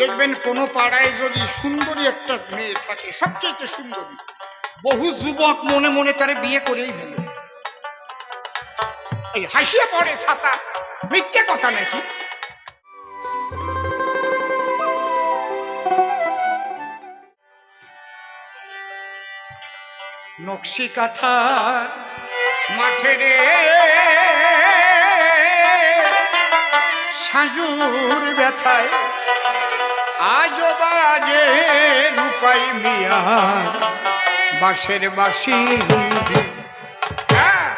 দেখবেন কোনো পাড়ায় যদি সুন্দরী একটা মেয়ে থাকে সবচেয়ে সুন্দরী, বহু যুবক মনে মনে তারে বিয়ে করেই নিল এই হাসিয়ে পড়ে ছাতা, মিথ্যে কথা নাকি? নকশি কাথার মাঠে রে, সাজুর ব্যথায় আজও বাজে রূপাই মিয়া। বাঁশের বাসি হ্যাঁ,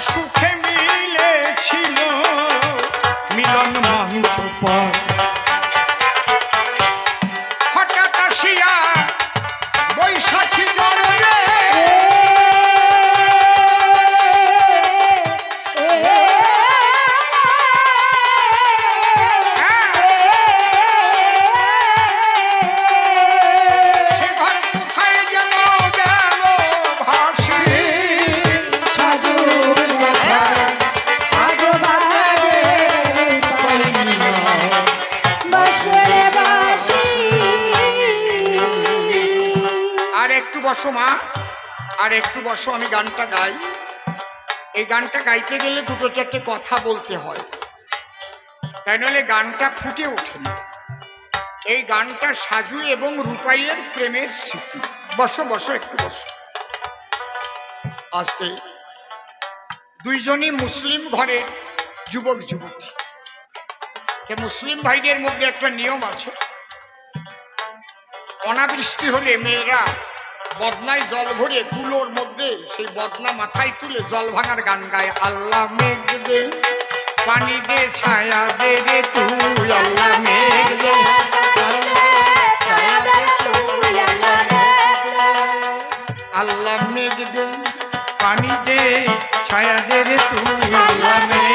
কত এই গানটা গাইতে গেলে দুটো চারটে কথা বলতে হয়। তাই নাহলে গানটা ফুটে ওঠে না। এই গানটা সাজু এবং রূপাইয়ের প্রেমের স্মৃতি। বসো বসো, একটু বসো। আসতে। দুইজনই মুসলিম ঘরের যুবক, যুবতী। মুসলিম ভাইদের মধ্যে একটা নিয়ম আছে। অনাবৃষ্টি হলে মেয়েরা বদনায় জল ভরে কুলোর মধ্যে, সেই বদনা মাথায় তুলে জল ভাঙার গান গায়। আল্লাহ মেঘ দে, পানি দে, ছায়া দে রে তুই, আল্লাহ মেঘ দে। আল্লাহ মেঘ দে, পানি দে, ছায়া দে রে তুই, আল্লাহ মেঘ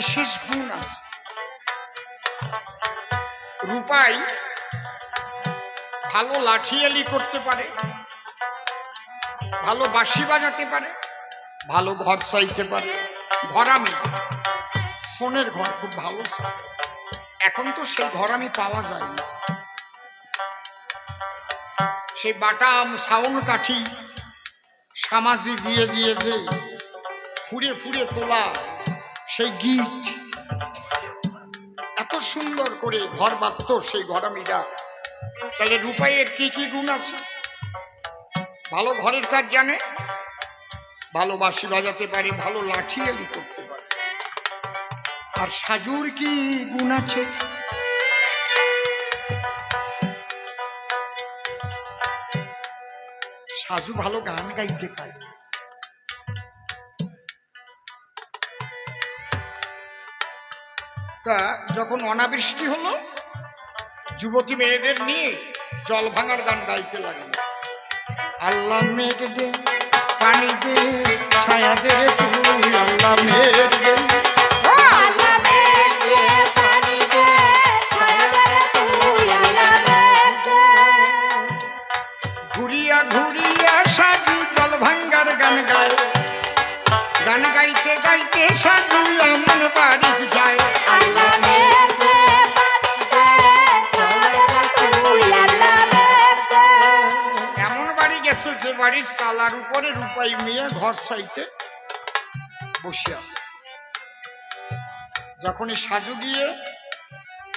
বিশেষ গুণ আছে। রূপাই ভালো লাঠিয়ালি করতে পারে, ভালো বাঁশি বাজাতে পারে, ভালো ঘর চাইতে পারে। ঘর আমি, সোনের ঘর খুব ভালো এখন তো সেই ঘর আমি পাওয়া যায় না। সেই বাটাম সাউন কাঠি সামাজি দিয়ে দিয়ে যে ফুরে ফুরে তোলা সেই গীত এত সুন্দর করে ঘর বাঁধত সেই ঘরামিরা। তাহলে রূপাইয়ের কি কি গুণ আছে? ভালো ঘরের কাজ জানে? ভালো বাঁশি বাজাতে পারে, ভালো লাঠিয়ালি করতে পারে। আর সাজুর কি গুণ আছে? সাজু ভালো গান গাইতে পারে। তা যখন অনাবৃষ্টি হলো, যুবতী মেয়েদের নিয়ে জল ভাঙার গান গাইতে লাগল। আল্লাহ মেঘ দে, পানি দে, ছায়া দে তুই, আল্লাহ মেঘ দে। বাড়ির চালার উপরে রূপাই মেয়ে ঘর সাইতে বসে আছে। যখনই সাজু গিয়ে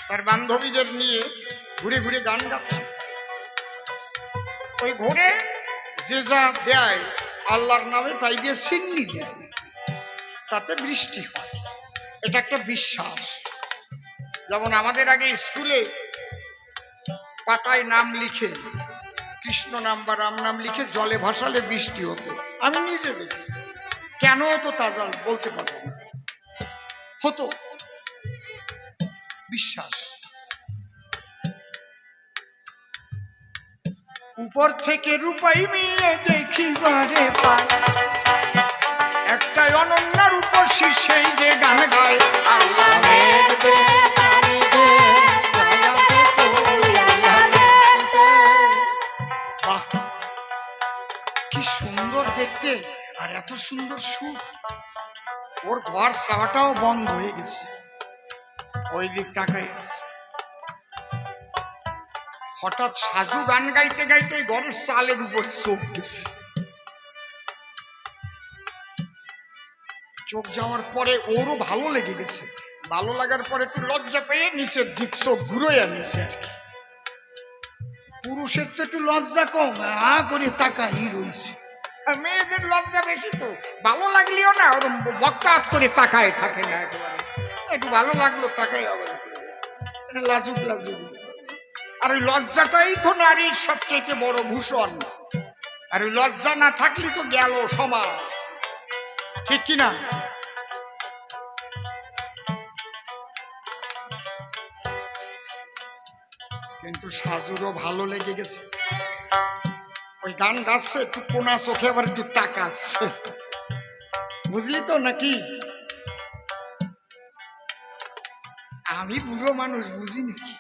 তার বান্ধবীদের নিয়ে ঘুরে ঘুরে গান গাচ্ছে, ওই ঘুরে যে যা দেয় আল্লাহর নামে তাই দিয়ে সিন্নি দেয়, তাতে বৃষ্টি হয়। এটা একটা বিশ্বাস। যেমন আমাদের আগে স্কুলে পাতায় নাম লিখে কৃষ্ণ নাম বা রাম নাম লিখে জলে ভাসালে বৃষ্টি হতো। আমি নিজে দেখেছি। কেন হতো তা বলতে পারব না। হতো। বিশ্বাস। উপর থেকে রূপাই মিলে দেখিবারে পায়। একটা অনন্যার উপর সেই যে গান গায়। আল্লাহ এত সুন্দর সুখ ওর ঘর ছাওয়াটাও বন্ধ হয়ে গেছে। ওই দিক তাকাই হঠাৎ সাজু গান গাইতে গাইতে ঘরের চালের উপর চোখ গেছে। চোখ যাওয়ার পরে ওরও ভালো লেগে গেছে। ভালো লাগার পরে একটু লজ্জা পেয়ে নিচের দিক চোখ ঘুরে আনিছে আর কি। পুরুষের তো একটু লজ্জা কম হা করে তাকাই রয়েছে। মেয়েদের লজ্জা বেশি তো। ভালো লাগলেও না ওরকম বকাত করে তাকায় থাকে না একেবারে। একটু ভালো লাগল, তাকাই এটা লাজুক লাজুক। আর ওই লজ্জাটাই তো নারীর সবচেয়ে বড় ভূষণ। আর ওই লজ্জা না থাকলে তো গেল সমাজ। ঠিক কিনা কিন্তু সাজুরও ভালো লেগে গেছে। ওই গান গাচ্ছে, একটু কোনা চোখে আবার একটু তাকাচ্ছে। বুঝলি তো নাকি? আমি বুড়ো মানুষ, বুঝি নাকি?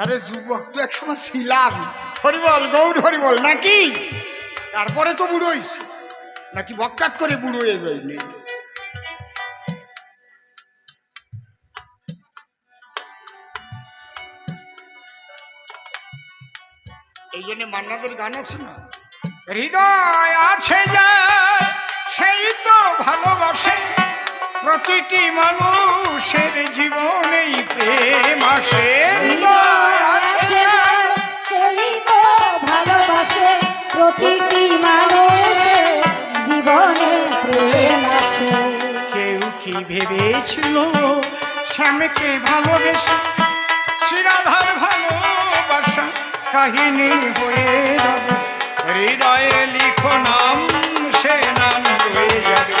আরে যুবক তো একসময় ছিলাম। হরিবল, গৌর হরিবল নাকি? তারপরে তো বুড়ো নাকি বকাত করে বুড়ো হয়ে যায়নি এই জন্য মান্নাদের গান আছে না? হৃদয় আছে যা, সেই তো ভালোবাসে। প্রতিটি মানুষের জীবনেই প্রেম আসে। সেই তো ভালোবাসে। প্রতিটি মানুষের জীবনে প্রেম আসে। কেউ কি ভেবেছিল শ্যামকে ভালোবেসে? শ্রীরাধার কাহিনী হয়ে যাবে। হৃদয়ে লিখো নাম সে নাম হয়ে যাবে।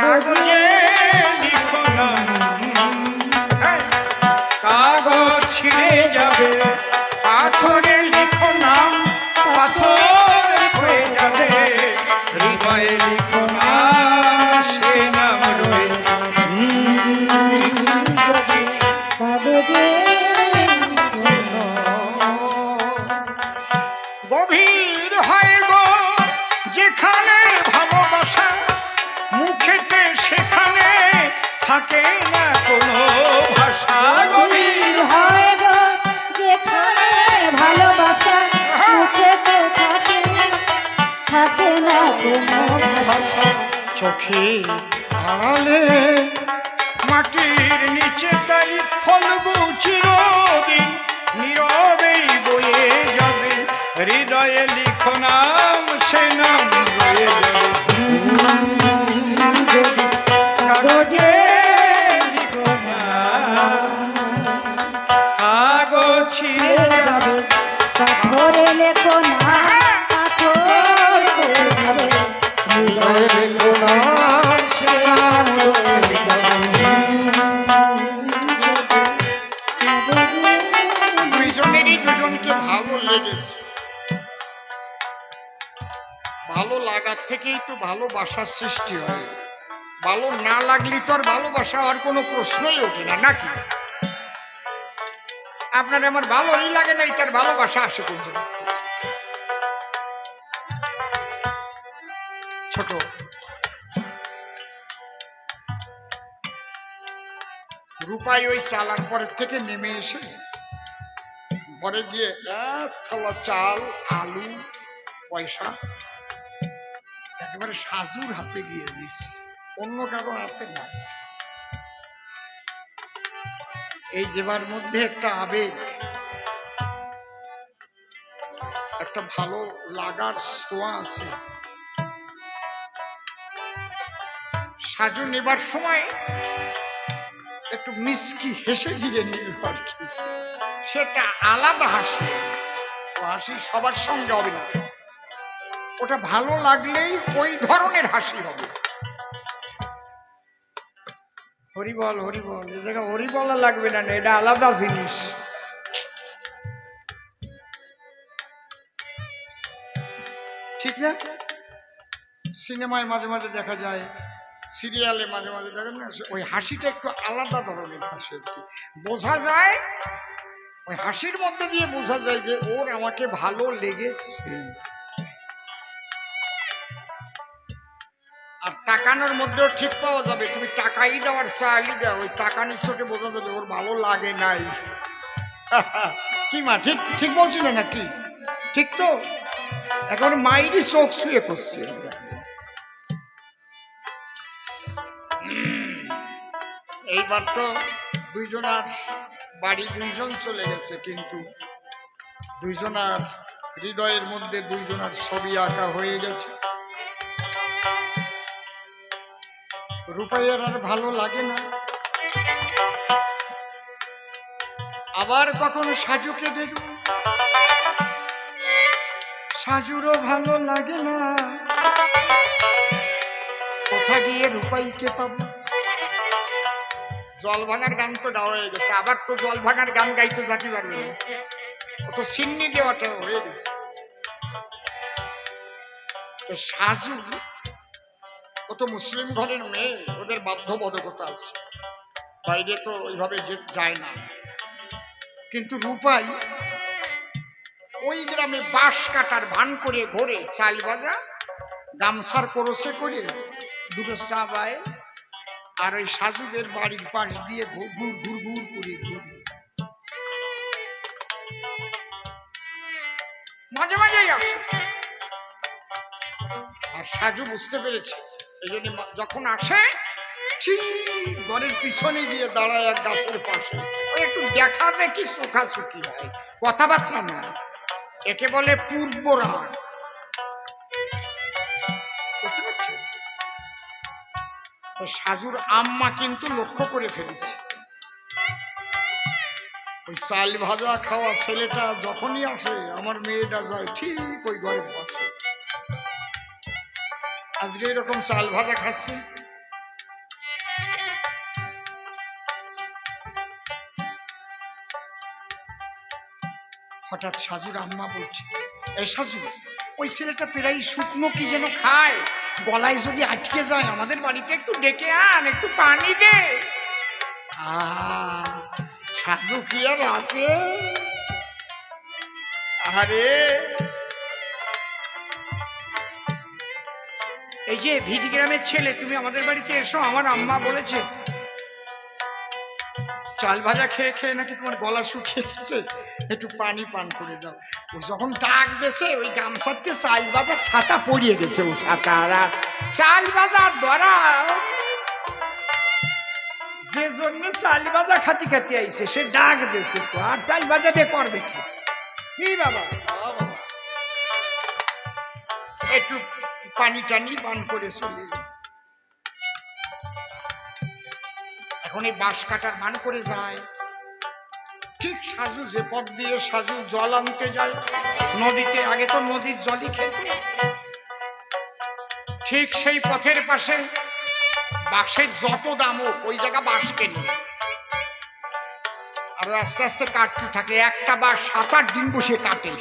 কাগজে লিখো নাম। কাগজ ছিঁড়ে যাবে। পাথরে লিখো নাম পাথর চোখে আড়ালে মাটির নিচে তাই ফলগু চিরদিন নীরবেই বয়ে যাবে হৃদয়ে ভালোবাসার সৃষ্টি হয়। ভালো না লাগলে তো আর ভালোবাসা হওয়ার কোনো প্রশ্নই ওঠে না, নাকি? আপনার আমার ভালোই লাগে নাই তার ভালোবাসা আসে কোন ছোট। রূপাই ওই চালার পরের থেকে নেমে এসে পরে গিয়ে এক থালা চাল, আলু, পয়সা একেবারে সাজুর হাতে গিয়ে দিস। অন্য কারও হাতে না। এই দেবার মধ্যে একটা আবেগ, একটা ভালো লাগার ছোঁয়া আছে। সাজু নেবার সময় একটু মিসকি হেসে দিয়ে কি। সেটা আলাদা হাসি। হাসি সবার সঙ্গে হবে ওটা ভালো লাগলেই ওই ধরনের হাসি হবে। হরিবল হরিবল এ জায়গায় হরিবলা লাগবে না এটা আলাদা জিনিস। ঠিক না? সিনেমায় মাঝে মাঝে দেখা যায়, সিরিয়ালে মাঝে মাঝে দেখেন না, ওই হাসিটা একটু আলাদা ধরনের হাসি আর কি। বোঝা যায়, ওই হাসির মধ্যে দিয়ে বোঝা যায় যে ওর আমাকে ভালো লেগেছে। তাকানোর মধ্যেও ঠিক পাওয়া যাবে। তুমি টাকাই দেওয়ার চাইলে দাও। ওই টাকা নিশ্চয়কে বোঝা যাবে ওর ভালো লাগে নাই। কি মা, ঠিক ঠিক বলছি না নাকি? ঠিক তো? এখন মাইরই চোখ শুয়ে করছে এইবার তো দুইজনার বাড়ি দুইজন চলে গেছে, কিন্তু দুইজনার হৃদয়ের মধ্যে দুইজনার ছবি আঁকা হয়ে গেছে। রূপাইয়ার আর ভালো লাগে না। আবার কখনো সাজুকে দেখব। সাজুরও ভালো লাগে না। কোথা গিয়ে রূপাইকে পাবো? জল ভাঙার গান তো গাওয়া হয়ে গেছে। আবার তো জল ভাঙার গান গাইতে যাকি পারবে না। তো সিন্নি দেওয়াটা হয়ে গেছে। তো সাজু ও তো মুসলিম ঘরের মেয়ে, ওদের বাধ্যবাধকতা আছে। বাইরে তো ওইভাবে যায় না। কিন্তু রূপাই ওই গ্রামে বাঁশ কাটার ভান করে ঘোরে, চাল ভাজা গামছার করসে করে দুটো চা বায় আর ওই সাজুদের বাড়ির পাশ দিয়ে ঘুর ঘুর ঘুর করে ঘুর। মাঝে মাঝেই আসে। আর সাজু বুঝতে পেরেছে এই যখন আসে, ঠিক পিছনে গিয়ে দাঁড়ায় এক গাছের পাশে। একটু দেখা দেখি সুখাসুখি হয়, কথাবার্তা না একে বলে পূর্ব রাগ। সাজুর আম্মা কিন্তু লক্ষ্য করে ফেলেছে। ওই চাল ভাজা খাওয়া ছেলেটা যখনই আসে, আমার মেয়েটা যায় ঠিক ওই পাশে আজকে এরকম চাল ভাজা খাচ্ছি। হঠাৎ সাজুর আম্মা বলছে এই সাজু, ওই ছেলেটা প্রায় শুকনো কি যেন খায়? গলায় যদি আটকে যায়, আমাদের বাড়িতে একটু ডেকে আন, একটু পানি দে। সাজু কি আর আছে? আরে যে ভিটি গ্রামের ছেলে তুমি আমাদের বাড়িতে এসো আমার আম্মা বলেছে। চাল ভাজা খেয়ে খেয়ে নাকি তোমার গলা শুকিয়ে গেছে? একটু পানি পান করে দাও। ও যখন ডাক দেছে ওই গামছাতে চাল ভাজা ছাতা পড়িয়ে গেছে ও আর চাল ভাজা ধরা যে জন্য চাল ভাজা খাতি খাতি আইছে সে ডাক দেছে তো আর চাল ভাজা দিয়ে করবে কি? বাবা। একটু পানি টানি পান করে চলে এখন এই বাঁশ কাটার মান করে যায়। ঠিক সাজু যে পথ দিয়ে সাজু জল আনতে যায়। নদীতে আগে তো নদীর জলই খেত। ঠিক সেই পথের পাশে বাঁশের যত দাম হোক, ওই জায়গা বাঁশ কেনে। আর আস্তে আস্তে কাটতে থাকে, একটা বাঁশ সাত আট দিন বসে কাটে।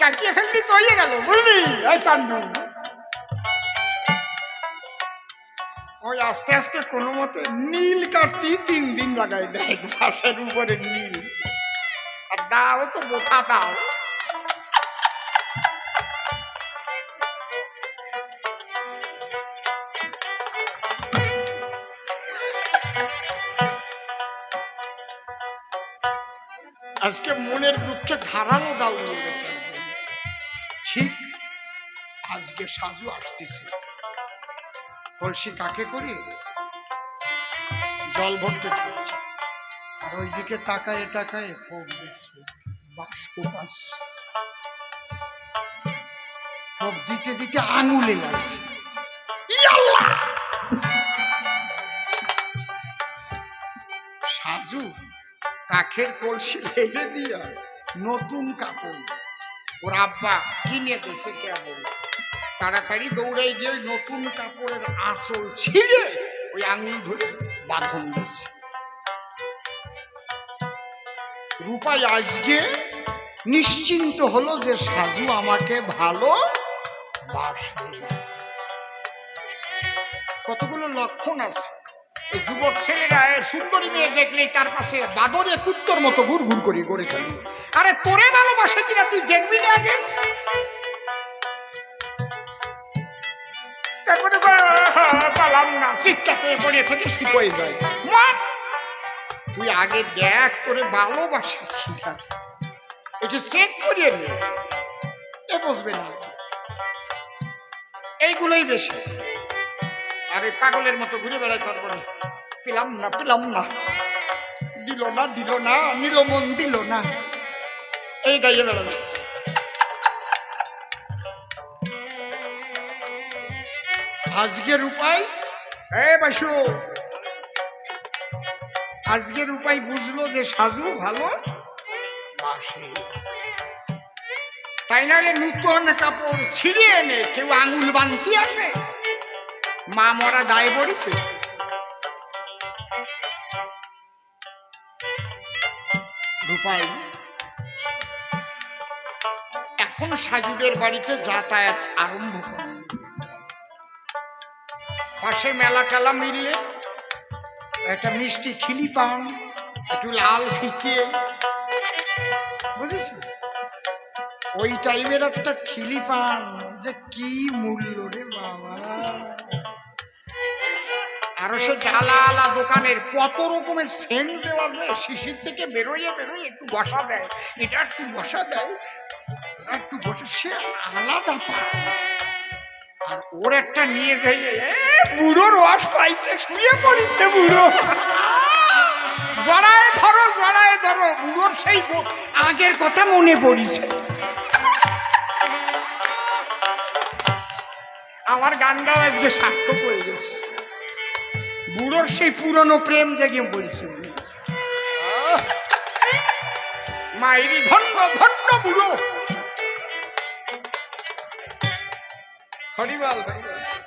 কাটিয়ে ফেললি তো হয়ে গেল, বুঝলি? এই চান্দু। ওই আস্তে আস্তে কোনো মতে নীল কাটতেই তিন দিন লাগাই দেয় বাঁশের উপরে নীল। আর দাও তো বোকা দাও। আজকে মনের দুঃখে ধারালো দাও নিয়ে গেছে। আজকে সাজু আসতেছে। কলসি কাকে করি? জল ভরতে যাচ্ছে। আর ওইদিকে তাকায় তাকায় ফোক দিচ্ছে বাস্ক বাস ফোক দিতে দিতে আঙুলে লাগছে। সাজু, কাঠের কলসি ফেলে দিয়া নতুন কাপড়। ওর আব্বা কিনে দিয়েছে কেমন তাড়াতাড়ি দৌড়াই গিয়ে ওই নতুন কাপড়ের আঁচল ছিঁড়ে ওই আঙুল ধরে বাঁধন দিয়েছে রূপাই আজকে নিশ্চিন্ত হলো যে সাজু আমাকে ভালো কতগুলো লক্ষণ আছে। এই যুবক ছেলেরা সুন্দরী মেয়ে দেখলেই তার পাশে বাদরে কুত্তর মতো ঘুর ঘুর করে করে খেলি আরে তোরে ভালোবাসে কিনা তুই দেখবি না আগে? তারপরে পালাম না চিৎকাতে পড়ে থেকে যায়! তুই আগে দেখ তোরে ভালোবাসে চেক করিয়ে নে। এ বুঝবে না। এইগুলোই বেশি। আর ওই পাগলের মতো ঘুরে বেড়াই তারপরে। পেলাম না পেলাম না। দিল না দিল না নিল মন দিল না। এই গাইয়ে বেড়াবে। আজকের উপায়? এ বাসু। আজকের উপায় বুঝলো যে সাজু ভালো? তাই নাহলে নূতন কাপড় ছিঁড়ে এনে কেউ আঙুল বানতে আসে? মা মরা দায় পড়েছে। রূপাই, এখন সাজুদের বাড়িতে যাতায়াত আরম্ভ করে। পাশে মেলা টেলা মিললে, একটা মিষ্টি খিলি পান একটু লাল ফিকে। বুঝেছি ওই টাইমের একটা খিলি পান, যে কি মূল্য রে বাবা। আরও সে ডালা আলা দোকানের কত রকমের সেন্ট দেওয়া যায়, শিশির থেকে বেরোয় বেরোয়, একটু বসা দেয়। এটা একটু বসা দেয়, একটু বসে, সে আলাদা পায়। ওর একটা নিয়ে যাই বুড়ো রস পাইছে শুয়ে পড়েছে বুড়ো। জড়ায় ধরো জড়ায় ধরো বুড়োর সেই আগের কথা মনে পড়িছে। আমার গানটাও আজকে সার্থক হয়ে গেছে। বুড়োর সেই পুরনো প্রেম জেগে পড়েছে আহ! মায়েরই ধন্য ধন্য বুড়ো। হরিবাল।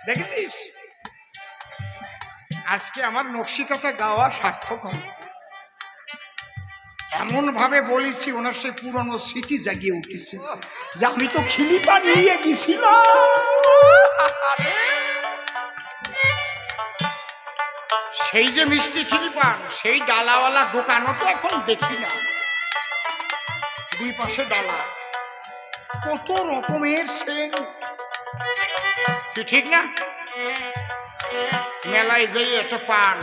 দেখেছিস? আজকে আমার নকশিকাতা গাওয়া সার্থক হবে এমন ভাবে বলেছি ওনার সেই পুরনো স্মৃতি জাগিয়ে উঠেছে যে আমি তো খিলিপা নিয়ে গেছিলাম। সেই যে মিষ্টি খিলিপান সেই ডালাওয়ালা দোকানও তো এখন দেখি না। দুই পাশে ডালা। কত রকমের সেন্ট কি ঠিক না? মেলায় যাই একটা পান।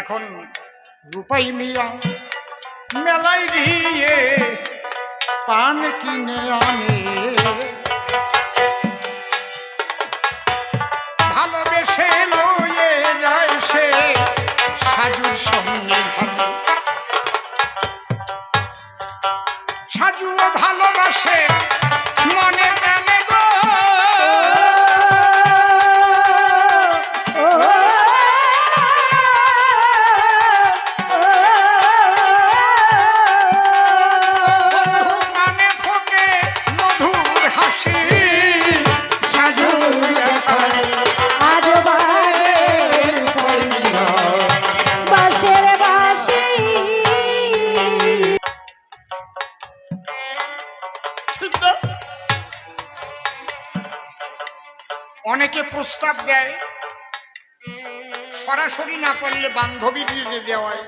এখন রূপাই মিয়া মেলায় গিয়ে পান কিনে আনে। দেয় সরাসরি না পারলে বান্ধবী দিয়ে দেওয়ায়।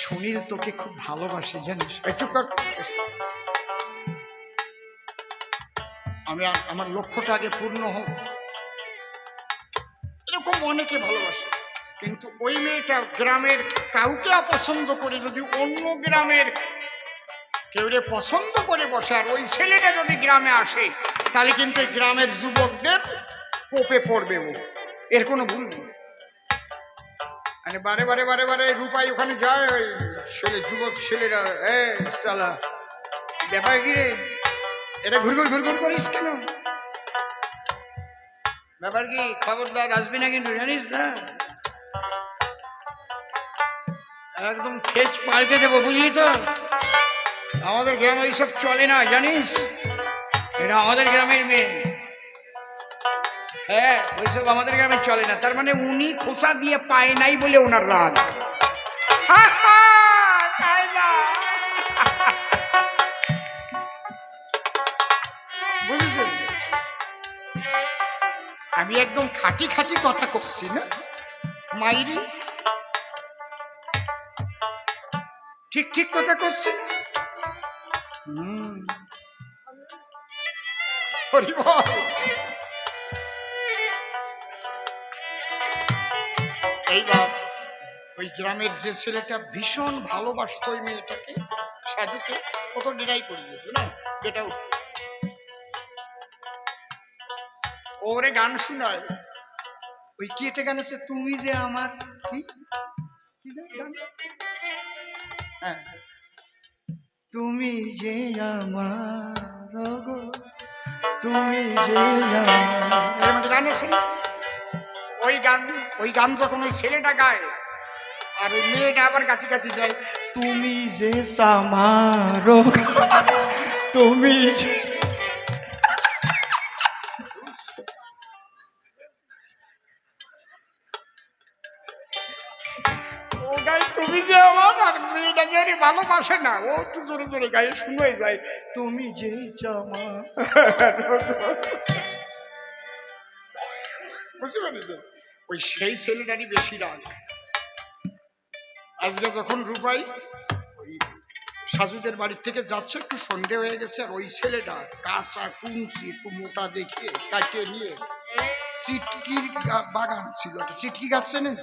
সুনীল তোকে খুব ভালোবাসে, জানিস? একটু আমি আমার লক্ষ্যটা আগে পূর্ণ হোক। এরকম অনেকে ভালোবাসে, কিন্তু ওই মেয়েটা গ্রামের কাউকে অপছন্দ করে যদি অন্য গ্রামের কেউ রে পছন্দ করে বসে, আর ওই ছেলেটা যদি গ্রামে আসে, তাহলে কিন্তু গ্রামের যুবকদের কোপে পড়বে ও। এর কোনো ভুল নেই। মানে বারে বারে বারে বারে, রূপাই ওখানে যায়, ওই ছেলে, যুবক ছেলেরা, এ সালা ব্যাপার কি রে? এটা ঘুরঘুর ঘুরঘুর করিস কেন? ব্যাপার কি, খবরদার আসবি না কিন্তু, জানিস না? একদম খেচ পাল্টে দেবো, বুঝলি তো? আমাদের গ্রামে এইসব চলে না, জানিস? এটা আমাদের গ্রামের মেয়ে। হ্যাঁ ওইসব আমাদের গ্রামে চলে না। তার মানে উনি খোসা দিয়ে পায় নাই বলে ওনার রাগ? বুঝেছেন আমি একদম খাঁটি খাঁটি কথা করছি, না? মাইরি? ঠিক ঠিক কথা করছি না। এইবার ওই গ্রামের যে ছেলেটা ভীষণ ভালোবাসতো ওই মেয়েটাকে সাধুকে কত ডিনাই করে দিত না? যেটা ওরে গান শোনায়। ওই কি একটা গান আছে তুমি যে আমার কি? হ্যাঁ। তুমি যে আমার গো, তুমি যে গান আছে না? ওই গান ওই গান যখন ওই ছেলেটা গায়, আর ওই মেয়েটা আবার গাতি গাতি যায়, তুমি যে সামার তুমি যে যে আমার আর মেয়েটা যে ভালোবাসে না। ও তো জোরে জোরে গায়ে শুনে যায়, তুমি যে জামা। বুঝতে পেরেছেন? ওই সেই ছেলেটারই বেশি রাগ। আজকে যখন রূপাই ওই সাজুদের বাড়ির থেকে যাচ্ছে, একটু সন্ধে হয়ে গেছে, আর ওই ছেলেটা কাঁচা কুঞ্চি একটু মোটা দেখে কাটিয়ে নিয়ে সিটকির গা- বাগান ছিল। একটা সিটকি গাছ চেনেন?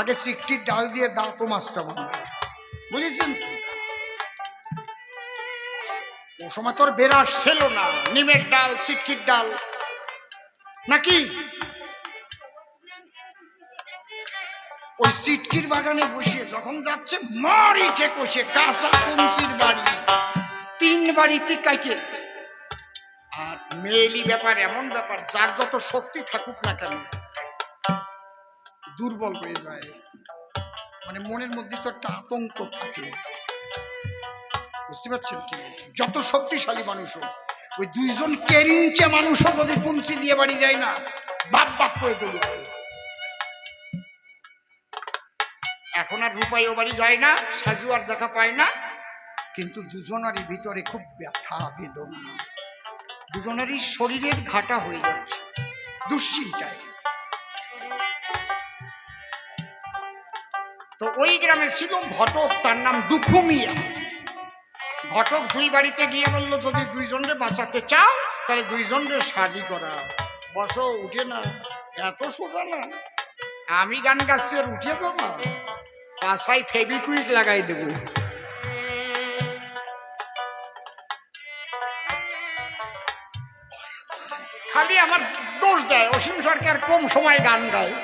আগে সিটকির ডাল দিয়ে দাঁতো মাছটা বানায় বুঝেছেন ও সময় তোর বেরাস ছিল না। নিমের ডাল, সিটকির ডাল। নাকি? ওই সিটকির বাগানে বসে যখন যাচ্ছে মারিছে কষে কাঁচা কঞ্চির বাড়ি। তিন বাড়িতে কাটিয়েছে আর মেয়েলি ব্যাপার এমন ব্যাপার, যার যত শক্তি থাকুক না কেন দুর্বল হয়ে যায়। মানে মনের মধ্যে তো একটা আতঙ্ক থাকে। বুঝতে পারছেন কি? যত শক্তিশালী মানুষ হোক, ওই দুইজন কেরিঞ্চে মানুষও যদি কুঞ্চি দিয়ে বাড়ি যায় না। বাপ বাপ করে তুলি এখন আর রূপাই ও বাড়ি যায় না, সাজু আর দেখা পায় না। কিন্তু দুজনারই ভিতরে খুব ব্যথা, বেদনা। দুজনেরই শরীরের ঘাটা হয়ে যাচ্ছে। দুশ্চিন্তায়। তো ওই গ্রামে ছিল ঘটক, তার নাম দুখু মিয়া ঘটক দুই বাড়িতে গিয়ে বলল, যদি দুইজনরে বাঁচাতে চাও, তাহলে দুইজনরে শাদি করা বসো, উঠে না এত সোজা না। আমি গান গাচ্ছি, আর উঠে যাব পাশায় ফেবিকুইক লাগাই দেব। খালি আমার দোষ দেয়, অসীম সরকার কম সময় গান গায়।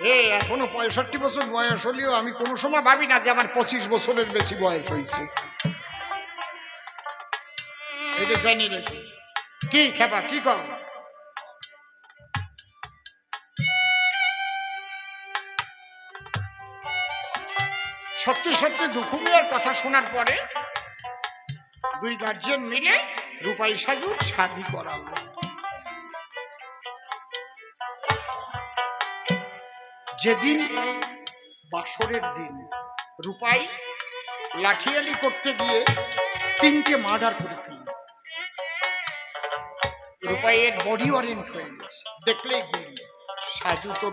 এ, এখনও পঁয়ষট্টি বছর বয়স হলেও আমি কোনো সময় ভাবি না যে আমার পঁচিশ বছরের বেশি বয়স হয়েছে। কি খেপা, কি কর? সত্যি সত্যি দুখুমিয়ার কথা শোনার পরে দুই গার্জিয়ান মিলে রূপাই সাজুর শাদি করালো। যেদিন বাসরের দিন, রূপাই লাঠিয়ালি করতে গিয়ে তিনটে মার্ডার করে ফেলল। রূপাইয়ের বডি ওয়ারেন্ট হয়ে গেছে। দেখলেই গুলি। সাজু তো